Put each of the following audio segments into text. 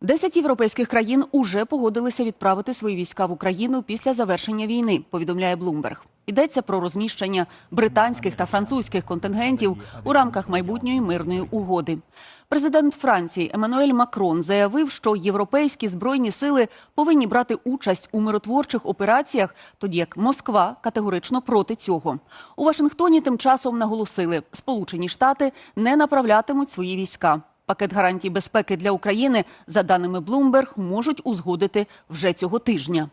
Десять європейських країн уже погодилися відправити свої війська в Україну після завершення війни, повідомляє Блумберг. Йдеться про розміщення британських та французьких контингентів у рамках майбутньої мирної угоди. Президент Франції Еммануель Макрон заявив, що європейські збройні сили повинні брати участь у миротворчих операціях, тоді як Москва категорично проти цього. У Вашингтоні тим часом наголосили, Сполучені Штати не направлятимуть свої війська. Пакет гарантій безпеки для України, за даними Bloomberg, можуть узгодити вже цього тижня.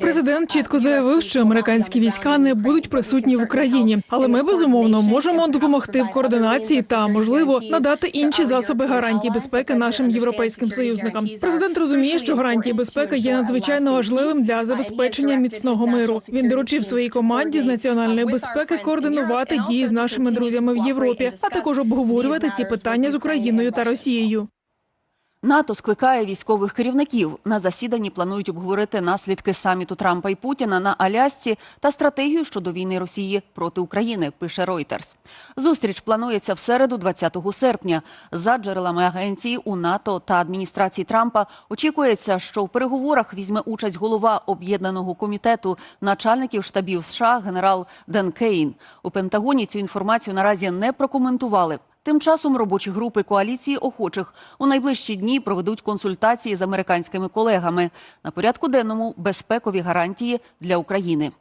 Президент чітко заявив, що американські війська не будуть присутні в Україні, але ми безумовно можемо допомогти в координації та можливо надати інші засоби гарантій безпеки нашим європейським союзникам. Президент розуміє, що гарантії безпеки є надзвичайно важливим для забезпечення міцного миру. Він доручив своїй команді з національної безпеки координувати дії з нашими друзями в Європі, а також обговорювати ці питання з Україною та Росією. НАТО скликає військових керівників. На засіданні планують обговорити наслідки саміту Трампа і Путіна на Алясці та стратегію щодо війни Росії проти України. Пише Reuters. Зустріч планується в середу, 20 серпня. За джерелами агенції у НАТО та адміністрації Трампа очікується, що в переговорах візьме участь голова об'єднаного комітету начальників штабів США генерал Ден Кейн. У Пентагоні цю інформацію наразі не прокоментували. Тим часом робочі групи коаліції охочих у найближчі дні проведуть консультації з американськими колегами. На порядку денному безпекові гарантії для України.